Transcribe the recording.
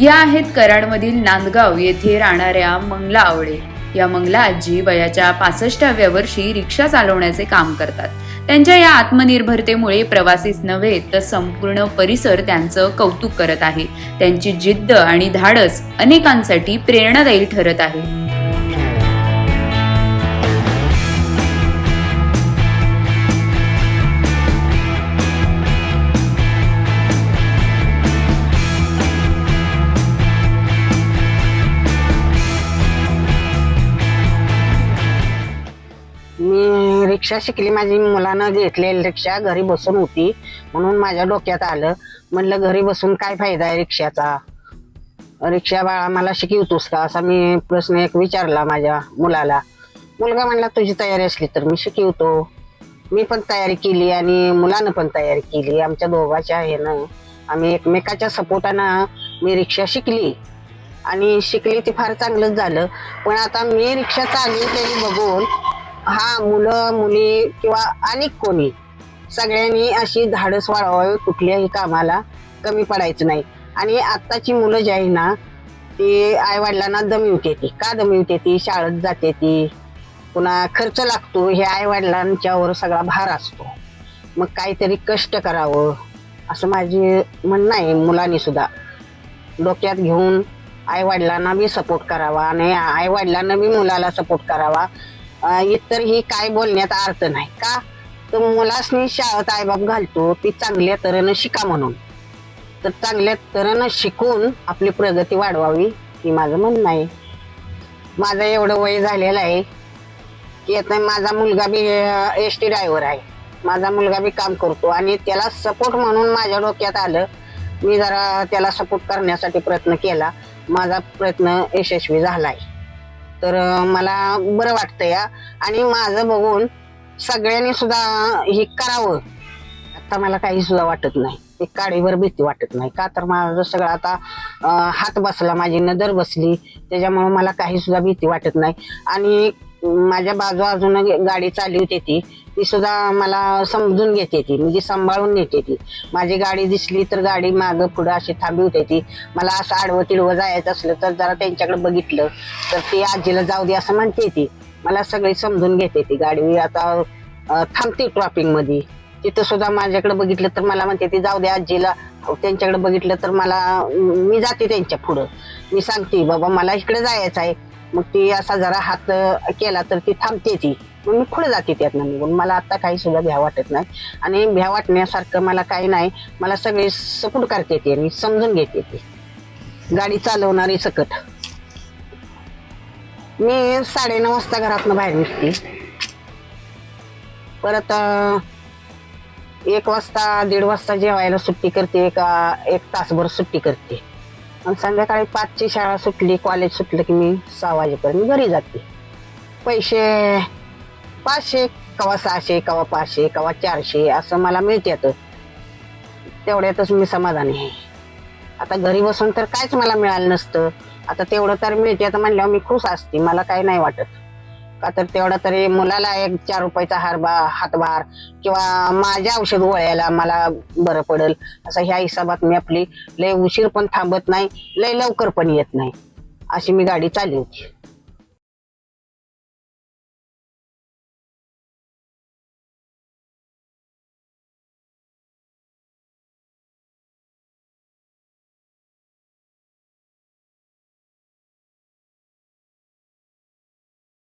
या आहेत कराडमधील नांदगाव येथे राहणाऱ्या मंगला आवळे. या मंगला आजी वयाच्या पासष्टाव्या वर्षी रिक्षा चालवण्याचे काम करतात. त्यांच्या या आत्मनिर्भरतेमुळे प्रवासीच नव्हे तर संपूर्ण परिसर त्यांचं कौतुक करत आहे. त्यांची जिद्द आणि धाडस अनेकांसाठी प्रेरणादायी ठरत आहे. रिक्षा शिकली माझी मुलानं घेतलेली रिक्षा घरी बसून होती. म्हणून माझ्या डोक्यात आलं. म्हणलं घरी बसून काय फायदा आहे रिक्षाचा? रिक्षा बाळा मला शिकवतोस का? असा मी प्रश्न एक विचारला माझ्या मुलाला. मुलगा म्हणला तुझी तयारी असली तर मी शिकवतो. मी पण तयारी केली आणि मुलानं पण तयारी केली. आमच्या दोघाच्या आहे ना आम्ही एकमेकाच्या सपोर्टानं मी रिक्षा शिकली. आणि शिकली ती फार चांगलंच झालं. पण आता मी रिक्षा चालली चालवतेली बघून हा मुलं मुली किंवा अनेक कोणी. सगळ्यांनी अशी धाडस वाढवावी कुठल्याही कामाला कमी पडायचं नाही. आणि आत्ताची मुलं जी आहे ना ती आई वडिलांना ती का दमविते ती शाळेत जाते ती. पुन्हा खर्च लागतो हे आई वडिलांच्यावर सगळा भार असतो. मग काहीतरी कष्ट करावं असं माझे म्हणणं आहे मुलांनी सुद्धा. डोक्यात घेऊन आई वडिलांना बी सपोर्ट करावा आणि आई वडिलांना बी मुलाला सपोर्ट करावा. अं, इतर ही काय बोलण्यात अर्थ नाही. का? तर मुलासनी शाळेत आईबाप घालतो ती चांगल्या तऱ्हेनं शिका म्हणून. तर चांगल्या तऱ्हेनं शिकून आपली प्रगती वाढवावी ही माझं म्हणणं आहे. माझं एवढं वय झालेलं आहे की आता माझा मुलगा बी एस टी ड्रायव्हर आहे. माझा मुलगा बी काम करतो आणि त्याला सपोर्ट म्हणून माझ्या डोक्यात आलं. मी जरा त्याला सपोर्ट करण्यासाठी प्रयत्न केला. माझा प्रयत्न यशस्वी झाला आहे. तर मला बरं वाटतं या आणि माझं बघून सगळ्यांनी सुद्धा हे करावं. आता मला काही सुद्धा वाटत नाही. एक काडीवर भीती वाटत नाही. का तर माझं सगळं आता अं, हात बसला माझी नजर बसली. त्याच्यामुळे मला काही सुद्धा भीती वाटत नाही. आणि माझ्या बाजू अजून गाडी चालवते ती. ती सुद्धा मला समजून घेते ती म्हणजे सांभाळून नेते ती. माझी गाडी दिसली तर गाडी मागं पुढं अशी थांबवते ती. मला असं आडवं तिडवं जायचं असलं तर जरा त्यांच्याकडे बघितलं. तर ती आजीला जाऊ दे असं म्हणते ती. मला सगळी समजून घेते ती गाडी. आता थांबते ट्रॉपिंगमध्ये तिथं सुद्धा माझ्याकडे बघितलं तर मला म्हणते ती जाऊ दे आजीला. त्यांच्याकडे बघितलं तर मला मी जाते त्यांच्या पुढं. मी सांगते बाबा मला इकडे जायचं आहे मग ती असा जरा हात केला तर ती थांबते ती. मग मी पुढे जाते त्यातनं निघून. मला आता काही सुद्धा भ्या वाटत नाही. आणि भ्या वाटण्यासारखं मला काही नाही. मला सगळे सपोर्ट करते ती आणि समजून घेते ती. गाडी चालवणारी सकट. मी साडेनऊ वाजता घरातनं बाहेर निघते. परत एक वाजता दीड वाजता जेवायला सुट्टी करते. एका एक तासभर सुट्टी करते. आणि संध्याकाळी पाचची शाळा सुटली कॉलेज सुटलं की मी सहा वाजेपर्यंत घरी जाते. पैसे पाचशे कवा सहाशे कवा पाचशे कवा चारशे असं मला मिळतात तेवढ्यातच मी समाधानी आहे. आता घरी बसून तर काहीच मला मिळालं नसतं. आता तेवढं तर मिळते. आता म्हणल्यावर मी खुश असते. मला काही नाही वाटत. तर तेवढं तरी मुलाला एक चार रुपयाचा हारबा हातभार किंवा माझ्या औषध गोळ्याला मला बरं पडेल असं ह्या हिसाबात मी आपली लय उशीर पण थांबत नाही लय लवकर पण येत नाही. अशी मी गाडी चालवते